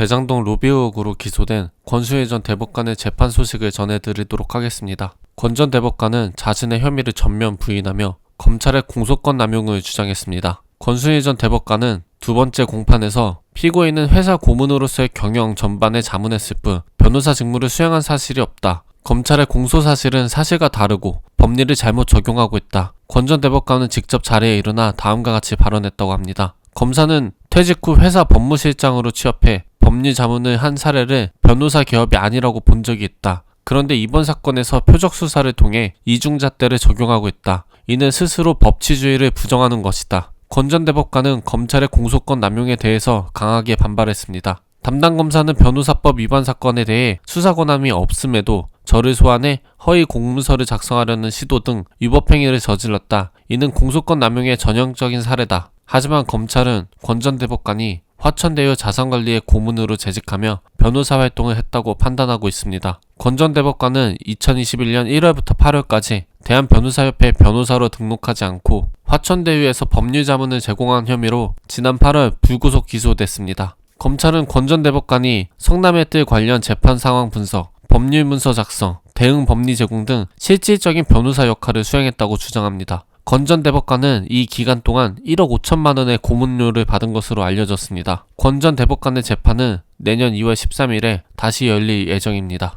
대장동 로비 의혹으로 기소된 권수혜 전 대법관의 재판 소식을 전해드리도록 하겠습니다. 권 전 대법관은 자신의 혐의를 전면 부인하며 검찰의 공소권 남용을 주장했습니다. 권수혜 전 대법관은 두 번째 공판에서 피고인은 회사 고문으로서의 경영 전반에 자문했을 뿐 변호사 직무를 수행한 사실이 없다. 검찰의 공소 사실은 사실과 다르고 법리를 잘못 적용하고 있다. 권 전 대법관은 직접 자리에 일어나 다음과 같이 발언했다고 합니다. 검사는 퇴직 후 회사 법무실장으로 취업해 법리 자문을 한 사례를 변호사 개업이 아니라고 본 적이 있다. 그런데 이번 사건에서 표적 수사를 통해 이중잣대를 적용하고 있다. 이는 스스로 법치주의를 부정하는 것이다. 권전 대법관은 검찰의 공소권 남용에 대해서 강하게 반발했습니다. 담당 검사는 변호사법 위반 사건에 대해 수사 권한이 없음에도 저를 소환해 허위 공문서를 작성하려는 시도 등 위법 행위를 저질렀다. 이는 공소권 남용의 전형적인 사례다. 하지만 검찰은 권전 대법관이 화천대유 자산관리의 고문으로 재직하며 변호사 활동을 했다고 판단하고 있습니다. 권전 대법관은 2021년 1월부터 8월까지 대한변호사협회 변호사로 등록하지 않고 화천대유에서 법률 자문을 제공한 혐의로 지난 8월 불구속 기소됐습니다. 검찰은 권전 대법관이 성남의 뜰 관련 재판 상황 분석, 법률 문서 작성, 대응 법리 제공 등 실질적인 변호사 역할을 수행했다고 주장합니다. 권전 대법관은 이 기간 동안 1억 5천만 원의 고문료를 받은 것으로 알려졌습니다. 권전 대법관의 재판은 내년 2월 13일에 다시 열릴 예정입니다.